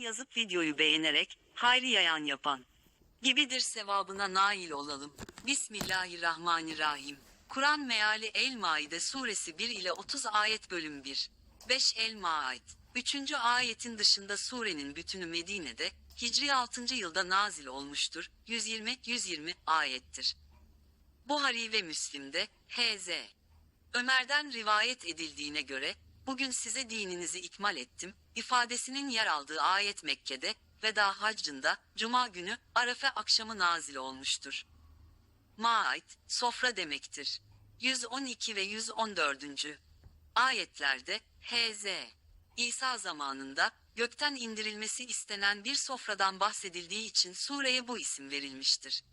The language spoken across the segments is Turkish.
yazıp videoyu beğenerek, hayri yayan yapan gibidir sevabına nail olalım. Bismillahirrahmanirrahim. Kur'an meali El-Maide suresi 1 ile 30 ayet bölüm 1. 5 El-Maid. 3. ayetin dışında surenin bütünü Medine'de, Hicri 6. yılda nazil olmuştur. 120-120 ayettir. Buhari ve Müslim'de, H.Z. Ömer'den rivayet edildiğine göre, bugün size dininizi ikmal ettim, ifadesinin yer aldığı ayet Mekke'de, veda haccında, Cuma günü, Arafa akşamı nazil olmuştur. Ma'id, sofra demektir. 112 ve 114. Ayetlerde, H.Z. İsa zamanında, gökten indirilmesi istenen bir sofradan bahsedildiği için sureye bu isim verilmiştir.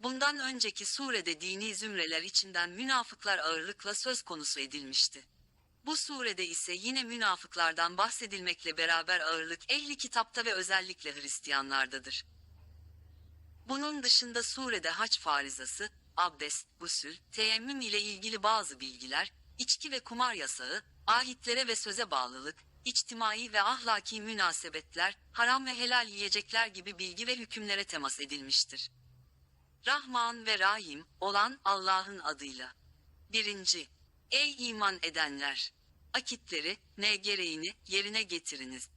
Bundan önceki surede dini zümreler içinden münafıklar ağırlıkla söz konusu edilmişti. Bu surede ise yine münafıklardan bahsedilmekle beraber ağırlık ehli kitapta ve özellikle Hristiyanlardadır. Bunun dışında surede haç farizası, abdest, gusül, teyemmüm ile ilgili bazı bilgiler, içki ve kumar yasağı, ahitlere ve söze bağlılık, içtimai ve ahlaki münasebetler, haram ve helal yiyecekler gibi bilgi ve hükümlere temas edilmiştir. Rahman ve Rahim olan Allah'ın adıyla. 1. Ey iman edenler! Akitleri, ne gereğini, yerine getiriniz.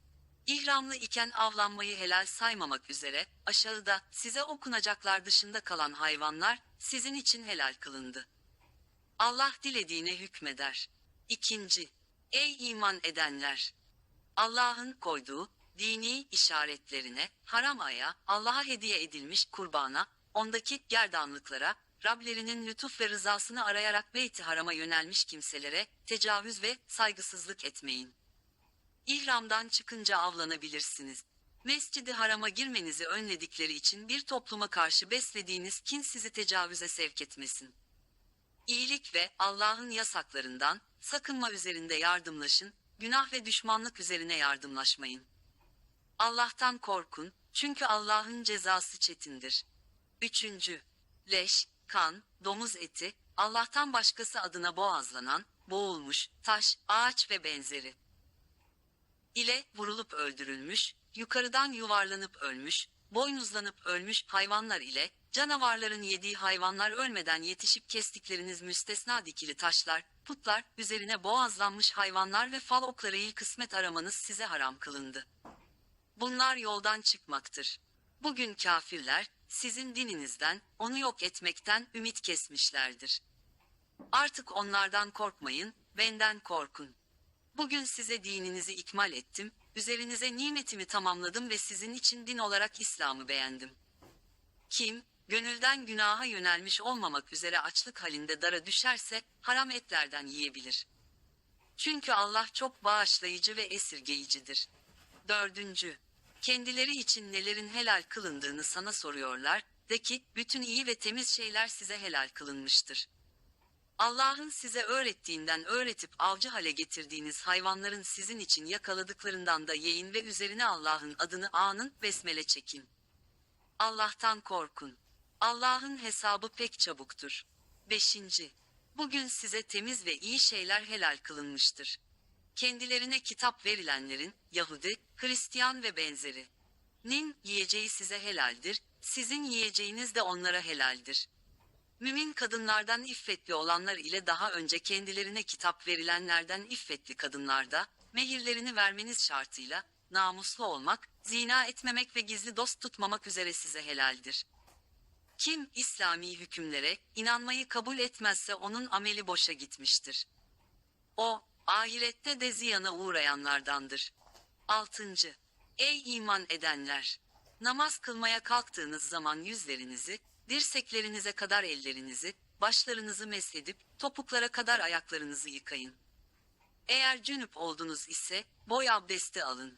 İhramlı iken avlanmayı helal saymamak üzere, aşağıda, size okunacaklar dışında kalan hayvanlar, sizin için helal kılındı. Allah dilediğine hükmeder. 2. Ey iman edenler! Allah'ın koyduğu, dini işaretlerine, haram aya, Allah'a hediye edilmiş kurbana, ondaki gerdanlıklara, Rablerinin lütuf ve rızasını arayarak Beyt-i Haram'a yönelmiş kimselere, tecavüz ve saygısızlık etmeyin. İhramdan çıkınca avlanabilirsiniz. Mescidi harama girmenizi önledikleri için bir topluma karşı beslediğiniz kin sizi tecavüze sevk etmesin. İyilik ve Allah'ın yasaklarından, sakınma üzerinde yardımlaşın, günah ve düşmanlık üzerine yardımlaşmayın. Allah'tan korkun, çünkü Allah'ın cezası çetindir. Üçüncü, leş, kan, domuz eti, Allah'tan başkası adına boğazlanan, boğulmuş, taş, ağaç ve benzeri ile vurulup öldürülmüş, yukarıdan yuvarlanıp ölmüş, boynuzlanıp ölmüş hayvanlar ile, canavarların yediği hayvanlar ölmeden yetişip kestikleriniz müstesna dikili taşlar, putlar, üzerine boğazlanmış hayvanlar ve fal oklarıyla kısmet aramanız size haram kılındı. Bunlar yoldan çıkmaktır. Bugün kafirler, sizin dininizden, onu yok etmekten ümit kesmişlerdir. Artık onlardan korkmayın, benden korkun. Bugün size dininizi ikmal ettim, üzerinize nimetimi tamamladım ve sizin için din olarak İslam'ı beğendim. Kim, gönülden günaha yönelmiş olmamak üzere açlık halinde dara düşerse, haram etlerden yiyebilir. Çünkü Allah çok bağışlayıcı ve esirgeyicidir. Dördüncü, kendileri için nelerin helal kılındığını sana soruyorlar, de ki, bütün iyi ve temiz şeyler size helal kılınmıştır. Allah'ın size öğrettiğinden öğretip avcı hale getirdiğiniz hayvanların sizin için yakaladıklarından da yiyin ve üzerine Allah'ın adını anın, besmele çekin. Allah'tan korkun. Allah'ın hesabı pek çabuktur. 5. Bugün size temiz ve iyi şeyler helal kılınmıştır. Kendilerine kitap verilenlerin, Yahudi, Hristiyan ve benzeri. Nin yiyeceği size helaldir, sizin yiyeceğiniz de onlara helaldir. Mümin kadınlardan iffetli olanlar ile daha önce kendilerine kitap verilenlerden iffetli kadınlarda, mehirlerini vermeniz şartıyla, namuslu olmak, zina etmemek ve gizli dost tutmamak üzere size helaldir. Kim İslami hükümlere inanmayı kabul etmezse onun ameli boşa gitmiştir. O, ahirette de ziyana uğrayanlardandır. 6. Ey iman edenler! Namaz kılmaya kalktığınız zaman yüzlerinizi, dirseklerinize kadar ellerinizi, başlarınızı mesedip, topuklara kadar ayaklarınızı yıkayın. Eğer cünüp oldunuz ise, boy abdesti alın.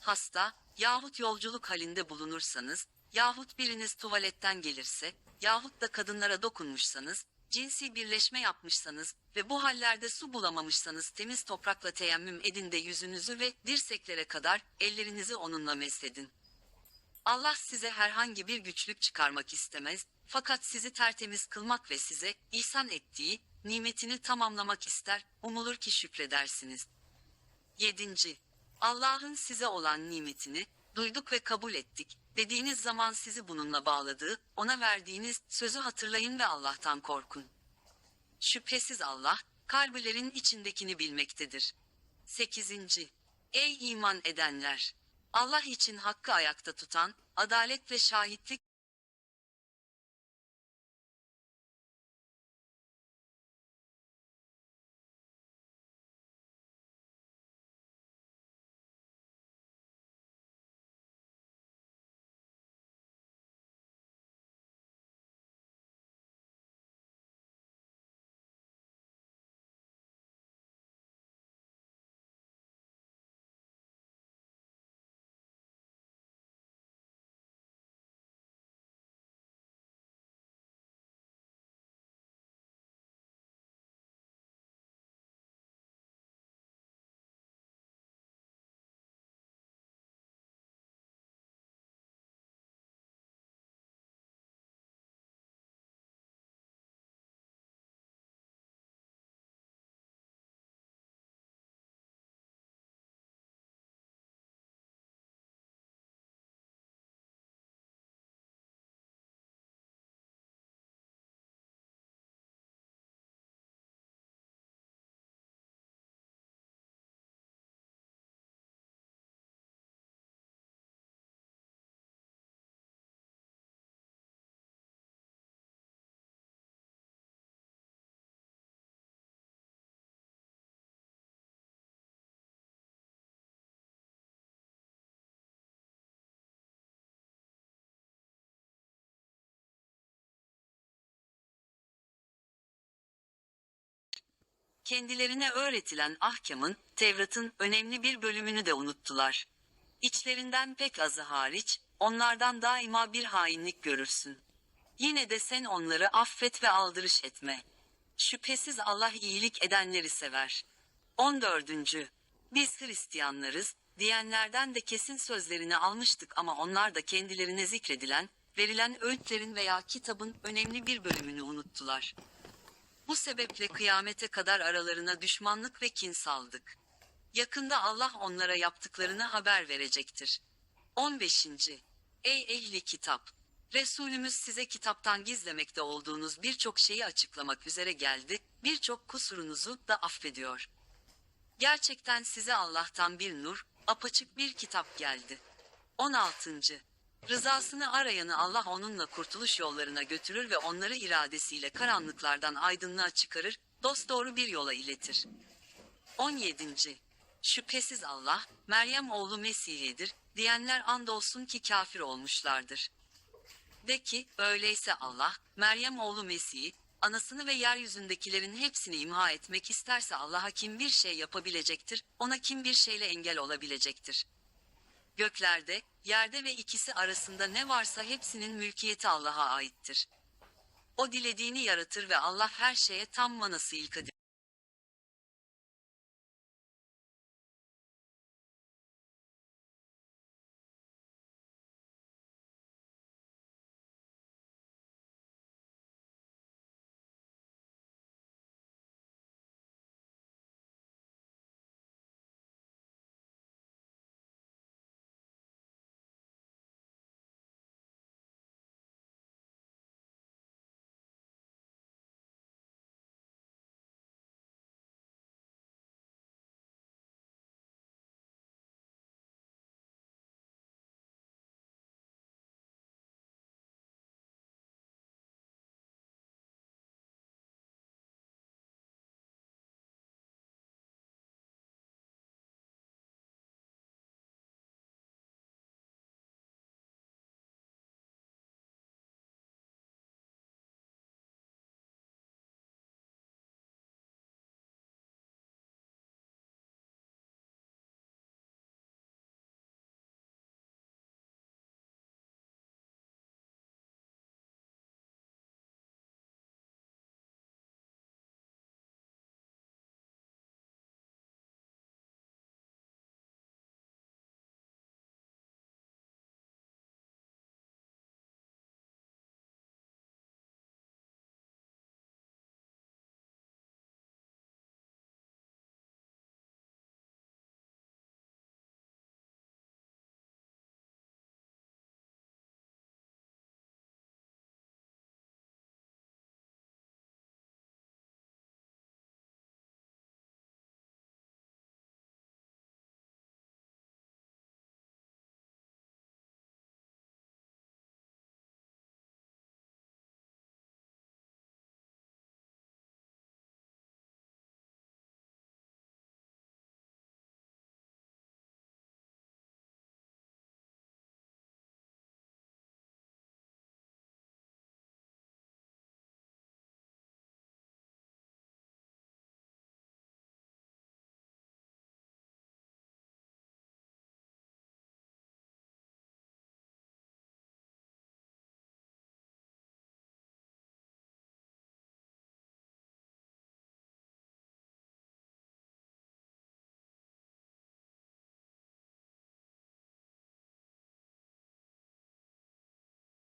Hasta, yahut yolculuk halinde bulunursanız, yahut biriniz tuvaletten gelirse, yahut da kadınlara dokunmuşsanız, cinsi birleşme yapmışsanız ve bu hallerde su bulamamışsanız temiz toprakla teyemmüm edin de yüzünüzü ve dirseklere kadar ellerinizi onunla mesedin. Allah size herhangi bir güçlük çıkarmak istemez, fakat sizi tertemiz kılmak ve size ihsan ettiği nimetini tamamlamak ister, umulur ki şükredersiniz. 7. Allah'ın size olan nimetini, duyduk ve kabul ettik, dediğiniz zaman sizi bununla bağladığı, ona verdiğiniz sözü hatırlayın ve Allah'tan korkun. Şüphesiz Allah, kalbilerin içindekini bilmektedir. 8. Ey iman edenler! Allah için hakkı ayakta tutan, adalet ve şahitlik kendilerine öğretilen ahkamın, Tevrat'ın önemli bir bölümünü de unuttular. İçlerinden pek azı hariç, onlardan daima bir hainlik görürsün. Yine de sen onları affet ve aldırış etme. Şüphesiz Allah iyilik edenleri sever. 14. Biz Hristiyanlarız, diyenlerden de kesin sözlerini almıştık ama onlar da kendilerine zikredilen, verilen öğütlerin veya kitabın önemli bir bölümünü unuttular. Bu sebeple kıyamete kadar aralarına düşmanlık ve kin saldık. Yakında Allah onlara yaptıklarını haber verecektir. 15. Ey ehli kitap! Resulümüz size kitaptan gizlemekte olduğunuz birçok şeyi açıklamak üzere geldi, birçok kusurunuzu da affediyor. Gerçekten size Allah'tan bir nur, apaçık bir kitap geldi. 16. Rızasını arayanı Allah onunla kurtuluş yollarına götürür ve onları iradesiyle karanlıklardan aydınlığa çıkarır, dosdoğru bir yola iletir. 17. Şüphesiz Allah, Meryem oğlu Mesih'idir, diyenler andolsun ki kafir olmuşlardır. De ki, öyleyse Allah, Meryem oğlu Mesih'i, anasını ve yeryüzündekilerin hepsini imha etmek isterse Allah'a kim bir şey yapabilecektir, ona kim bir şeyle engel olabilecektir. Göklerde, yerde ve ikisi arasında ne varsa hepsinin mülkiyeti Allah'a aittir. O dilediğini yaratır ve Allah her şeye tam manasıyla kadir.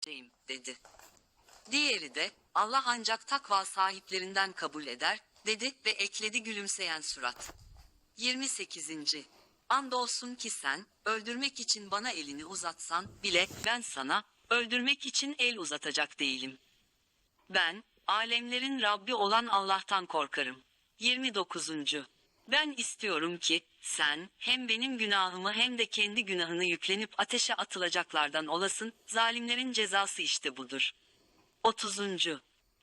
Ateşteyim, dedi. Diğeri de, Allah ancak takva sahiplerinden kabul eder, dedi ve ekledi gülümseyen surat. 28. Andolsun ki sen, öldürmek için bana elini uzatsan bile, ben sana, öldürmek için el uzatacak değilim. Ben, alemlerin Rabbi olan Allah'tan korkarım. 29. Ben istiyorum ki, sen, hem benim günahımı hem de kendi günahını yüklenip ateşe atılacaklardan olasın, zalimlerin cezası işte budur. 30.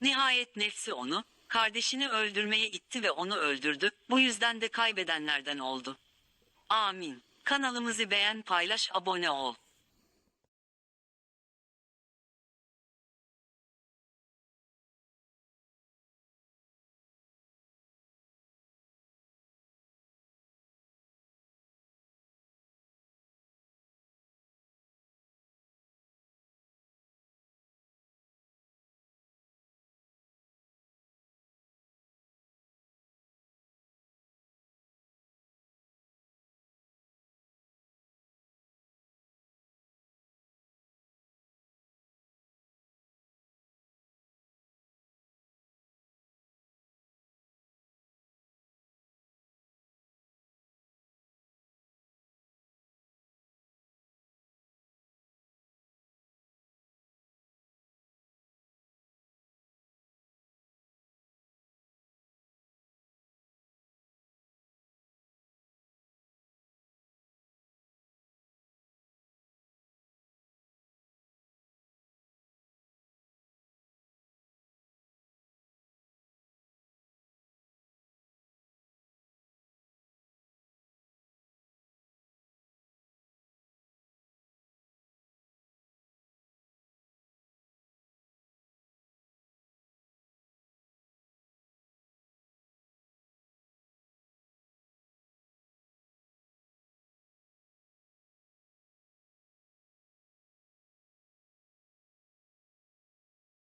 Nihayet nefsi onu, kardeşini öldürmeye itti ve onu öldürdü, bu yüzden de kaybedenlerden oldu. Amin. Kanalımızı beğen paylaş abone ol.